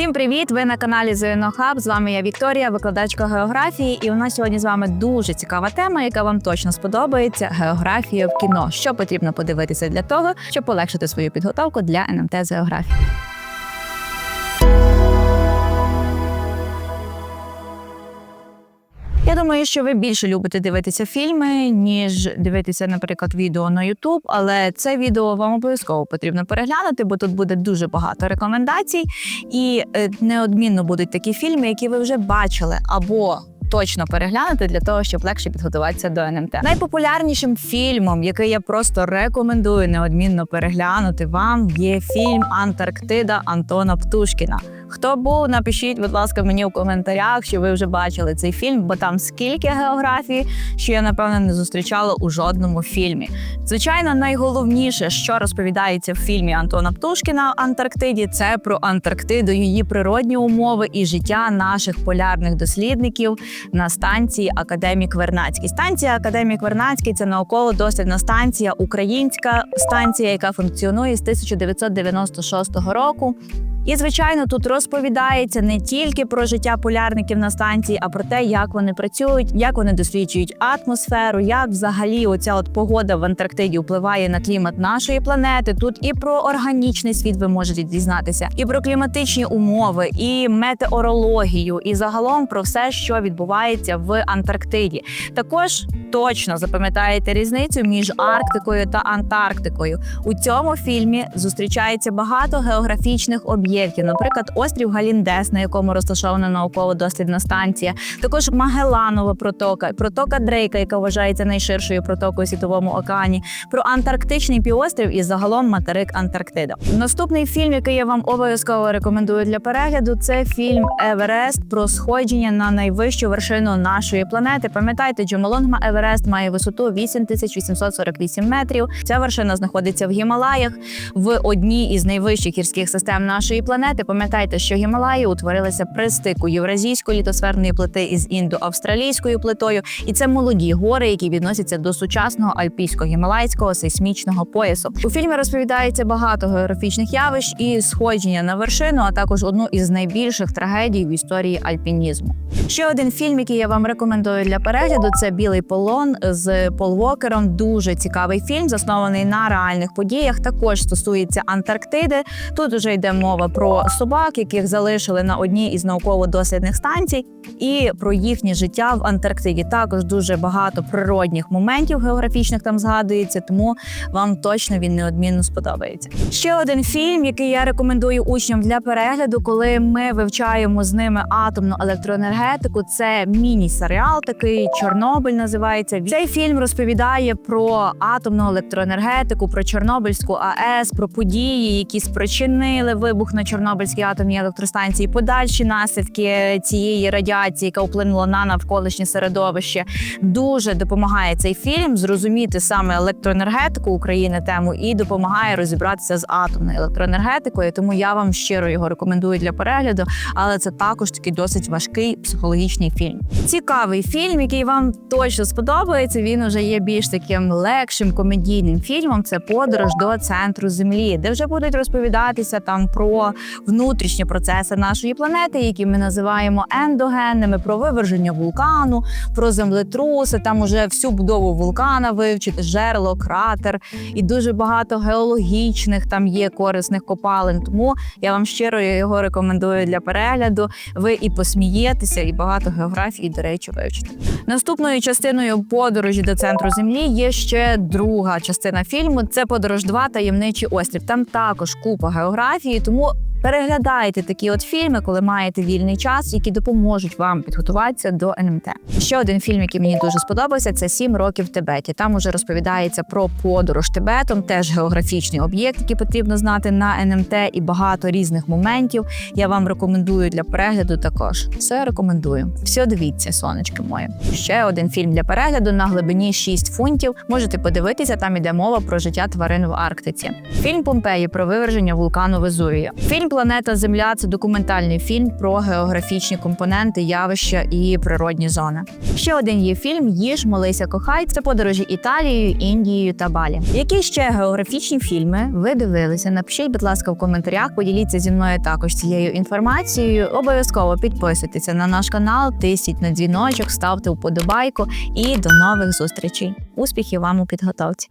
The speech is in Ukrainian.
Всім привіт! Ви на каналі ЗНО З вами я Вікторія, викладачка географії. І у нас сьогодні з вами дуже цікава тема, яка вам точно сподобається: географія в кіно. Що потрібно подивитися для того, щоб полегшити свою підготовку для НМТ з географії. Думаю, що ви більше любите дивитися фільми, ніж дивитися, наприклад, відео на YouTube, але це відео вам обов'язково потрібно переглянути, бо тут буде дуже багато рекомендацій, і е, неодмінно будуть такі фільми, які ви вже бачили або. Точно переглянути для того, щоб легше підготуватися до НМТ. Найпопулярнішим фільмом, який я просто рекомендую неодмінно переглянути вам, є фільм Антарктида Антона Птушкіна. Хто був, напишіть, будь ласка, мені у коментарях, що ви вже бачили цей фільм, бо там скільки географії, що я напевно не зустрічала у жодному фільмі. Звичайно, найголовніше, що розповідається в фільмі Антона Птушкіна Антарктиді, це про Антарктиду, її природні умови і життя наших полярних дослідників на станції Академік Вернацький. Станція Академік Вернацький це науково-дослідна станція, українська станція, яка функціонує з 1996 року. І, звичайно, тут розповідається не тільки про життя полярників на станції, а про те, як вони працюють, як вони досліджують атмосферу, як взагалі оця от погода в Антарктиді впливає на клімат нашої планети. Тут і про органічний світ ви можете дізнатися, і про кліматичні умови, і метеорологію, і загалом про все, що відбувається в Антарктиді. Також точно запам'ятаєте різницю між Арктикою та Антарктикою. У цьому фільмі зустрічається багато географічних об'єктів, наприклад, острів Галіндес, на якому розташована науково-дослідна станція, також Магеланова протока, протока Дрейка, яка вважається найширшою протокою у світовому океані, про антарктичний півострів і загалом материк Антарктида. Наступний фільм, який я вам обов'язково рекомендую для перегляду, це фільм Еверест про сходження на найвищу вершину нашої планети. Пам'ятайте, Джомолонгма Еверест має висоту 8848 метрів. Ця вершина знаходиться в Гімалаях в одній із найвищих гірських систем нашої планети. Пам'ятайте, що Гімалаї утворилися при стику євразійської літосферної плити із індоавстралійською плитою, і це молоді гори, які відносяться до сучасного альпійсько-гімалайського сейсмічного поясу. У фільмі розповідається багато географічних явищ і сходження на вершину, а також одну із найбільших трагедій в історії альпінізму. Ще один фільм, який я вам рекомендую для перегляду, це Білий полон з Пол Вокером. Дуже цікавий фільм, заснований на реальних подіях. Також стосується Антарктиди. Тут уже йде мова про собак, яких залишили на одній із науково-дослідних станцій, і про їхнє життя в Антарктиді. Також дуже багато природних моментів географічних там згадується, тому вам точно він неодмінно сподобається. Ще один фільм, який я рекомендую учням для перегляду, коли ми вивчаємо з ними атомну електроенергетику. Це міні-серіал, такий Чорнобиль називається. Цей фільм розповідає про атомну електроенергетику, про Чорнобильську АЕС, про події, які спричинили вибух на Чорнобильській атомній електростанції, подальші наслідки цієї радіації, яка вплинула на навколишнє середовище. Дуже допомагає цей фільм зрозуміти саме електроенергетику України тему і допомагає розібратися з атомною електроенергетикою. Тому я вам щиро його рекомендую для перегляду, але це також такий досить важкий психологічний фільм. Цікавий фільм, який вам точно сподобається. Він уже є більш таким легшим комедійним фільмом. Це подорож до центру землі, де вже будуть розповідатися там про внутрішні процеси нашої планети, які ми називаємо ендогенними, про виверження вулкану, про землетруси. Там уже всю будову вулкана вивчити, жерло, кратер і дуже багато геологічних там є корисних копалин. Тому я вам щиро його рекомендую для перегляду. Ви і посмієтеся, і багато географії, до речі, вивчите. Наступною частиною подорожі до центру землі є ще друга частина фільму. Це подорож 2 таємничий острів. Там також купа географії, тому. Переглядайте такі от фільми, коли маєте вільний час, які допоможуть вам підготуватися до НМТ. Ще один фільм, який мені дуже сподобався, це сім років в Тибеті. Там уже розповідається про подорож Тибетом, теж географічний об'єкт, який потрібно знати на НМТ, і багато різних моментів. Я вам рекомендую для перегляду. Також все рекомендую. Все дивіться, сонечки моє. Ще один фільм для перегляду на глибині 6 фунтів. Можете подивитися, там іде мова про життя тварин в Арктиці. Фільм Помпеї про виверження вулкану Везувія. Фільм Планета Земля це документальний фільм про географічні компоненти, явища і природні зони. Ще один є фільм Їж, молися, кохай. Це подорожі Італією, Індією та Балі. Які ще географічні фільми ви дивилися? Напишіть, будь ласка, в коментарях. Поділіться зі мною також цією інформацією. Обов'язково підписуйтеся на наш канал, тисніть на дзвіночок, ставте вподобайку і до нових зустрічей. Успіхів вам у підготовці!